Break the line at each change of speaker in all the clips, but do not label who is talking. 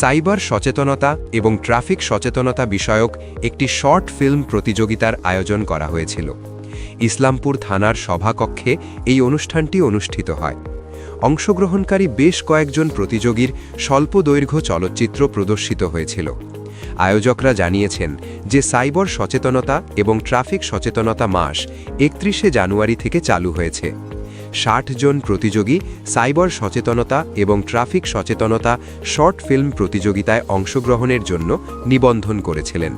Cyber সচেতনতা এবং traffic সচেতনতা বিষয়ক একটি শর্ট ফিল্ম প্রতিযোগিতার আয়োজন করা হয়েছিল। ইসলামপুর থানার সভাকক্ষে এই অনুষ্ঠানটি অনুষ্ঠিত হয়। অংশগ্রহণকারী বেশ কয়েকজন প্রতিযোগীর স্বল্প দৈর্ঘ্য চলচ্চিত্র প্রদর্শিত হয়েছিল। আয়োজকরা জানিয়েছেন যে সাইবার সচেতনতা এবং ট্রাফিক সচেতনতা মাস একত্রিশে জানুয়ারি থেকে চালু হয়েছে। ষাট জন প্রতিযোগী, সাইবার সচেতনতা এবং ট্রাফিক সচেতনতা শর্ট ফিল্ম প্রতিযোগিতায় অংশগ্রহণের জন্য নিবন্ধন করেছিলেন।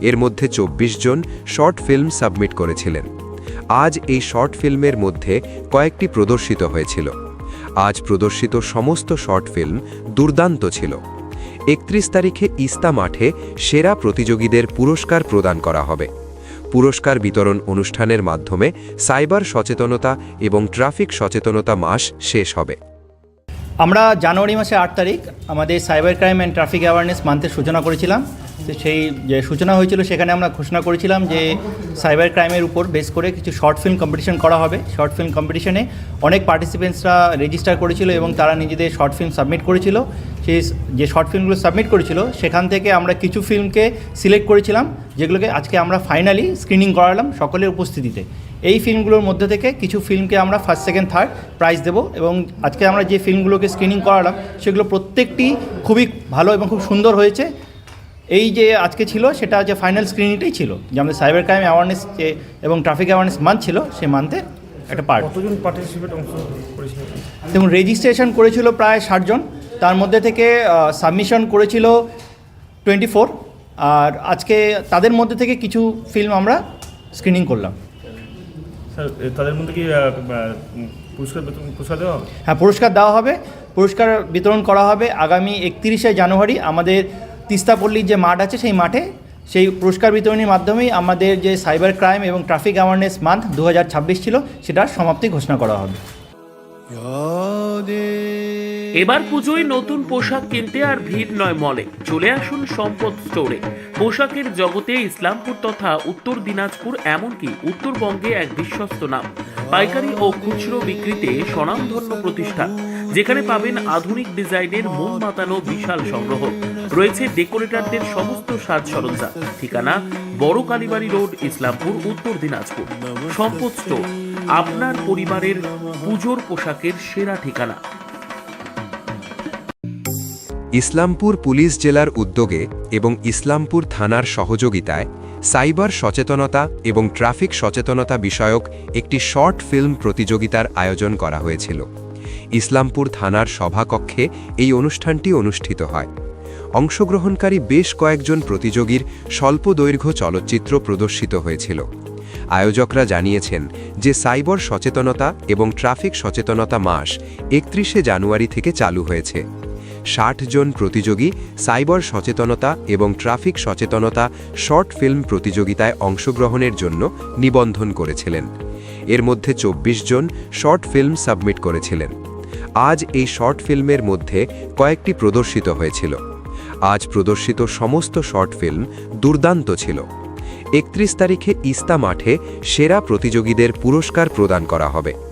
এর মধ্যে ২৪ জন শর্ট ফিল্ম সাবমিট করেছিলেন। আজ এই শর্ট ফিল্মের মধ্যে কয়েকটি প্রদর্শিত হয়েছিল। আজ প্রদর্শিত সমস্ত শর্ট ফিল্ম দুর্দান্ত ছিল। একত্রিশ তারিখে ইস্তা মাঠে সেরা প্রতিযোগীদের পুরস্কার প্রদান করা হবে। পুরস্কার বিতরণ অনুষ্ঠানের মাধ্যমে সাইবার সচেতনতা এবং ট্রাফিক সচেতনতা মাস শেষ হবে।
আমরা জানুয়ারি মাসে আট তারিখ আমাদের cyber crime and traffic awareness মান্থের সূচনা করেছিলাম। সেই যে সূচনা হয়েছিল সেখানে আমরা ঘোষণা করেছিলাম যে সাইবার ক্রাইমের উপর বেস করে কিছু শর্ট ফিল্ম কম্পিটিশন করা হবে। শর্ট ফিল্ম কম্পিটিশনে অনেক পার্টিসিপেন্টসরা রেজিস্টার করেছিল এবং তারা নিজেদের শর্ট ফিল্ম সাবমিট করেছিল। সেই যে শর্ট ফিল্মগুলো সাবমিট করেছিল, সেখান থেকে আমরা কিছু ফিল্মকে সিলেক্ট করেছিলাম, যেগুলোকে আজকে আমরা ফাইনালি স্ক্রিনিং করালাম সকলের উপস্থিতিতে। এই ফিল্মগুলোর মধ্যে থেকে কিছু ফিল্মকে আমরা ফার্স্ট, সেকেন্ড, থার্ড প্রাইজ দেবো এবং আজকে আমরা যে ফিল্মগুলোকে স্ক্রিনিং করালাম, সেগুলো প্রত্যেকটি খুবই ভালো এবং খুব সুন্দর হয়েছে। এই যে আজকে ছিল সেটা যে ফাইনাল স্ক্রিনিংটাই ছিল যে আমাদের সাইবার ক্রাইম অ্যাওয়ারনেস যে এবং ট্রাফিক অ্যাওয়ারনেস মান্থ ছিল সেই মান্থে একটা পার্ট
কতজন পার্টিসিপেট অংশ করেছিল?
দেখুন রেজিস্ট্রেশন করেছিল প্রায় ষাটজন তার মধ্যে থেকে সাবমিশন করেছিল টোয়েন্টি ফোর আর আজকে তাদের মধ্যে থেকে কিছু ফিল্ম আমরা স্ক্রিনিং করলাম।
স্যার তাদের মধ্যে কি পুরস্কার পুরস্কার দেওয়া হবে?
হ্যাঁ পুরস্কার দেওয়া হবে পুরস্কার বিতরণ করা হবে আগামী একত্রিশে জানুয়ারি। আমাদের তিস্তাপল্লীর যে মাঠ আছে, সেই মাঠে সেই পুরস্কার বিতরণের মাধ্যমেই আমাদের যে সাইবার ক্রাইম এবং ট্রাফিক অ্যাওয়ারনেস মান্থ দু ছিল, সেটার সমাপ্তি ঘোষণা করা হবে।
এবার পুজোয় নতুন পোশাক কিনতে আর ভিড় নয় মলে। চলে আসুন সম্পদ স্টোরে। পোশাকের জগতে ইসলামপুর তথা উত্তর দিনাজপুর এমনকি উত্তরবঙ্গে এক বিশ্বস্ত নাম। পাইকারি ও খুচরো বিক্রিতে স্বনামধন্য প্রতিষ্ঠান। যেখানে পাবেন আধুনিক ডিজাইনের মন মাতানো বিশাল সংগ্রহ। রয়েছে ডেকোরেটরদের সমস্ত সাজ সরঞ্জাম। ঠিকানা বড় কালীবাড়ি রোড, ইসলামপুর, উত্তর দিনাজপুর। সম্পদ স্টোর আপনার পরিবারের পুজোর পোশাকের সেরা ঠিকানা।
ইসলামপুর পুলিশ জেলার উদ্যোগে এবং ইসলামপুর থানার সহযোগিতায় সাইবার সচেতনতা এবং ট্রাফিক সচেতনতা বিষয়ক একটি শর্ট ফিল্ম প্রতিযোগিতার আয়োজন করা হয়েছিল। ইসলামপুর থানার সভাকক্ষে এই অনুষ্ঠানটি অনুষ্ঠিত হয়। অংশগ্রহণকারী বেশ কয়েকজন প্রতিযোগীর স্বল্প দৈর্ঘ্য চলচ্চিত্র প্রদর্শিত হয়েছিল। আয়োজকরা জানিয়েছেন যে সাইবর সচেতনতা এবং ট্রাফিক সচেতনতা মাস একত্রিশে জানুয়ারি থেকে চালু হয়েছে। ষাট জন প্রতিযোগী, সাইবার সচেতনতা এবং ট্রাফিক সচেতনতা শর্ট ফিল্ম প্রতিযোগিতায় অংশগ্রহণের জন্য নিবন্ধন করেছিলেন। এর মধ্যে ২৪ জন শর্ট ফিল্ম সাবমিট করেছিলেন। আজ এই শর্ট ফিল্মের মধ্যে কয়েকটি প্রদর্শিত হয়েছিল। আজ প্রদর্শিত সমস্ত শর্ট ফিল্ম দুর্দান্ত ছিল। একত্রিশ তারিখে ইস্তা মাঠে সেরা প্রতিযোগীদের পুরস্কার প্রদান করা হবে।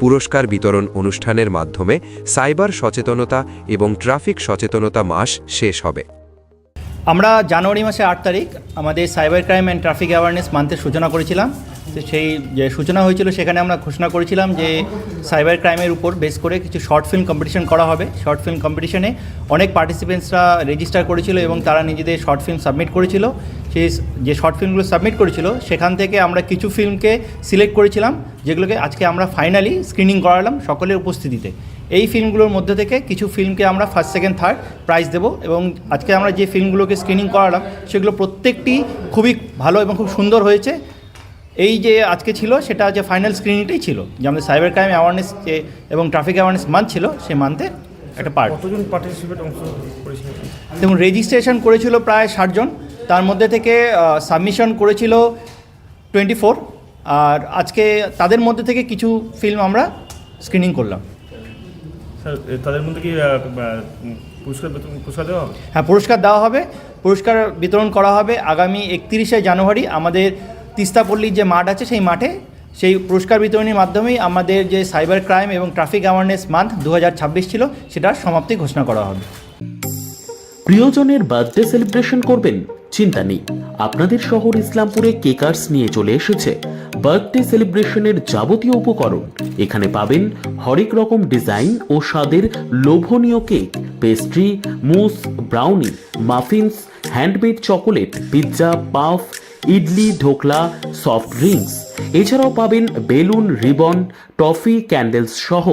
পুরস্কার বিতরণ অনুষ্ঠানের মাধ্যমে সাইবার সচেতনতা এবং ট্রাফিক সচেতনতা মাস শেষ হবে।
আমরা জানুয়ারি মাসে আট তারিখ আমাদের cyber crime and traffic awareness মান্থের সূচনা করেছিলাম। সেই যে সূচনা হয়েছিল সেখানে আমরা ঘোষণা করেছিলাম যে সাইবার ক্রাইমের উপর বেস করে কিছু শর্ট ফিল্ম কম্পিটিশন করা হবে। শর্ট ফিল্ম কম্পিটিশনে অনেক পার্টিসিপেন্টসরা রেজিস্টার করেছিল এবং তারা নিজেদের শর্ট ফিল্ম সাবমিট করেছিল। সেই যে শর্ট ফিল্মগুলো সাবমিট করেছিল, সেখান থেকে আমরা কিছু ফিল্মকে সিলেক্ট করেছিলাম, যেগুলোকে আজকে আমরা ফাইনালি স্ক্রিনিং করালাম সকলের উপস্থিতিতে। এই ফিল্মগুলোর মধ্যে থেকে কিছু ফিল্মকে আমরা ফার্স্ট, সেকেন্ড, থার্ড প্রাইজ দেবো এবং আজকে আমরা যে ফিল্মগুলোকে স্ক্রিনিং করালাম, সেগুলো প্রত্যেকটি খুবই ভালো এবং খুব সুন্দর হয়েছে। এই যে আজকে ছিল সেটা যে ফাইনাল স্ক্রিনিংটাই ছিল যে আমাদের সাইবার ক্রাইম অ্যাওয়ারনেস যে এবং ট্রাফিক অ্যাওয়ারনেস মান্থ ছিল সেই মান্থে একটা পার্ট
কতজন পার্টিসিপেট অংশ করেছিল?
দেখুন রেজিস্ট্রেশন করেছিল প্রায় ষাটজন তার মধ্যে থেকে সাবমিশন করেছিল টোয়েন্টি ফোর আর আজকে তাদের মধ্যে থেকে কিছু ফিল্ম আমরা স্ক্রিনিং করলাম।
স্যার তাদের মধ্যে কি পুরস্কার পুরস্কার দেওয়া হবে?
হ্যাঁ পুরস্কার দেওয়া হবে। পুরস্কার বিতরণ করা হবে আগামী একত্রিশে জানুয়ারি। আমাদের তিস্তাপল্লীর যে মাঠ আছে, সেই মাঠে সেই পুরস্কার বিতরণের মাধ্যমেই আমাদের যে সাইবার ক্রাইম এবং ট্রাফিক অ্যাওয়ারনেস মান্থ দু ছিল, সেটার সমাপ্তি ঘোষণা করা হবে।
প্রিয়জনের বার্থডে সেলিব্রেশন করবেন চিন্তা নেই আপনাদের শহর ইসলামপুরে কেকার্স নিয়ে চলে এসেছে বার্থডে সেলিব্রেশনের যাবতীয় উপকরণ। এখানে পাবেন হরেক রকম ডিজাইন ও স্বাদের লোভনীয় cake, pastry, mousse, brownie, muffins, handmade chocolate, pizza, puff idli, dhokla soft drinks এছাড়াও পাবেন বেলুন, রিবন, টফি ক্যান্ডেলস সহ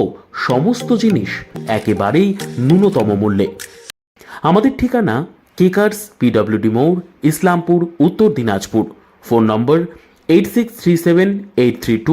সমস্ত জিনিস একেবারেই ন্যূনতম মূল্যে। আমাদের ঠিকানা কেকার্স পিডব্লিউডি মোড়, Islampur, Uttar Dinajpur. Phone number eight six three seven eight three two